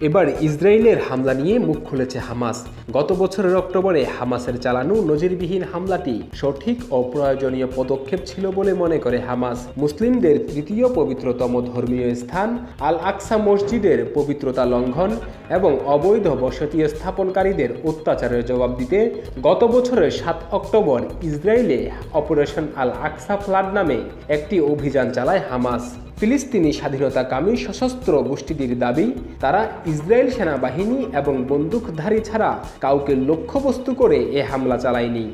এবার ইসরায়েলের হামলা নিয়ে মুখ খুলেছে হামাস। গত বছরের অক্টোবরে হামাসের চালানো নজিরবিহীন হামলাটি সঠিক ও প্রয়োজনীয় পদক্ষেপ ছিল বলে মনে করে হামাস। মুসলিমদের তৃতীয় পবিত্রতম ধর্মীয় স্থান আল আকসা মসজিদের পবিত্রতা লঙ্ঘন এবং অবৈধ বসতি স্থাপনকারীদের অত্যাচারের জবাব দিতে গত বছরের সাত অক্টোবর ইসরায়েলে অপারেশন আল আকসা ফ্লাড নামে একটি অভিযান চালায় হামাস। ফিলিস্তিনি স্বাধীনতাকামী সশস্ত্র গোষ্ঠীটির দাবি, তারা ইসরায়েল সেনাবাহিনী এবং বন্দুকধারী ছাড়া কাউকে লক্ষ্যবস্তু করে এ হামলা চালায়নি।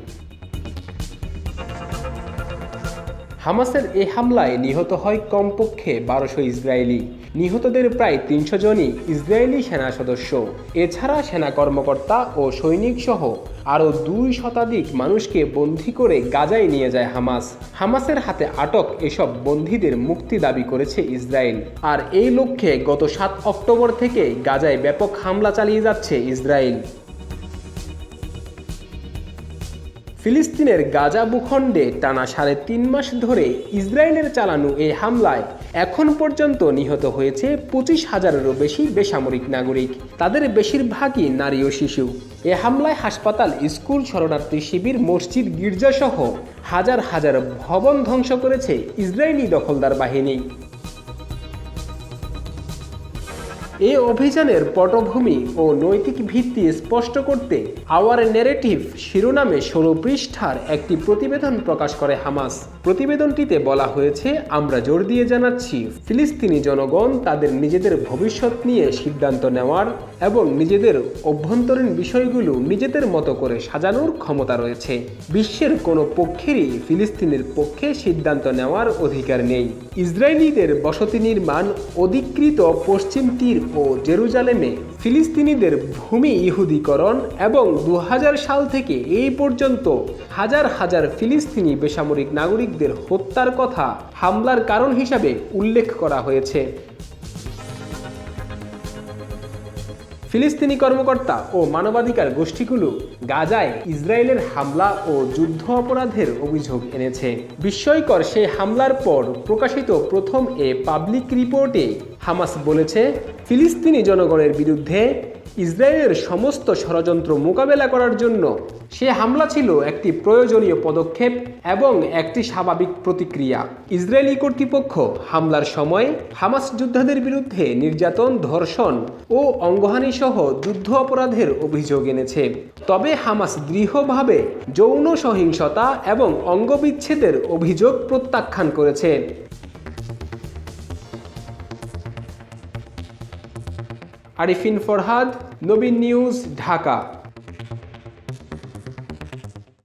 হামাসের এই হামলায় নিহত হয় কমপক্ষে বারোশো ইসরায়েলি। নিহতদের প্রায় তিনশো জনই ইসরায়েলি সেনা সদস্য। এছাড়া সেনা কর্মকর্তা ও সৈনিক সহ আরও দুই শতাধিক মানুষকে বন্দী করে গাজায় নিয়ে যায় হামাস। হামাসের হাতে আটক এসব বন্দীদের মুক্তি দাবি করেছে ইসরায়েল। আর এই লক্ষ্যে গত সাত অক্টোবর থেকে গাজায় ব্যাপক হামলা চালিয়ে যাচ্ছে ইসরায়েল। ফিলিস্তিনের গাজা ভূখণ্ডে টানা সাড়ে তিন মাস ধরে ইসরায়েলের চালানো এই হামলায় এখন পর্যন্ত নিহত হয়েছে পঁচিশ হাজারেরও বেশি বেসামরিক নাগরিক। তাদের বেশিরভাগই নারী ও শিশু। এ হামলায় হাসপাতাল, স্কুল, শরণার্থী শিবির, মসজিদ, গির্জাসহ হাজার হাজার ভবন ধ্বংস করেছে ইসরায়েলি দখলদার বাহিনী। এ অভিযানের পটভূমি ও নৈতিক ভিত্তি স্পষ্ট করতে আওয়ার নেরেটিভ শিরোনামে ষোলো পৃষ্ঠার একটি প্রতিবেদন প্রকাশ করে হামাস। প্রতিবেদনটিতে বলা হয়েছে, আমরা জোর দিয়ে জানাচ্ছি, ফিলিস্তিনি জনগণ তাদের নিজেদের ভবিষ্যৎ নিয়ে সিদ্ধান্ত নেওয়ার এবং নিজেদের অভ্যন্তরীণ বিষয়গুলো নিজেদের মতো করে সাজানোর ক্ষমতা রয়েছে। বিশ্বের কোনো পক্ষেরই ফিলিস্তিনের পক্ষে সিদ্ধান্ত নেওয়ার অধিকার নেই। ইসরায়েলিদের বসতি নির্মাণ অধিকৃত পশ্চিম তীর ও জেরুজালেমে ফিলিস্তিনিদের ভূমি ইহুদীকরণ এবং দু সাল থেকে এই পর্যন্ত হাজার হাজার ফিলিস্তিনি বেসামরিক নাগরিকদের হত্যার কথা হামলার কারণ হিসাবে উল্লেখ করা হয়েছে। ফিলিস্তিনি কর্মকর্তা ও মানবাধিকার গোষ্ঠীগুলো গাজায় ইসরায়েলের হামলা ও যুদ্ধ অপরাধের অভিযোগ এনেছে। বিস্ময়কর সেই হামলার পর প্রকাশিত প্রথম এ পাবলিক রিপোর্টে হামাস বলেছে, ফিলিস্তিনি জনগণের বিরুদ্ধে ইসরায়েলের সমস্ত ষড়যন্ত্র মোকাবেলা করার জন্য সে হামলা ছিল একটি প্রয়োজনীয় পদক্ষেপ এবং একটি স্বাভাবিক প্রতিক্রিয়া। ইসরায়েলি কর্তৃপক্ষ হামলার সময় হামাস যোদ্ধাদের বিরুদ্ধে নির্যাতন, ধর্ষণ ও অঙ্গহানি সহ যুদ্ধ অপরাধের অভিযোগ এনেছে। তবে হামাস দৃঢ়ভাবে যৌন সহিংসতা এবং অঙ্গবিচ্ছেদের অভিযোগ প্রত্যাখ্যান করেছে। আরিফিন ফরহাদ নবীন নিউজ ঢাকা।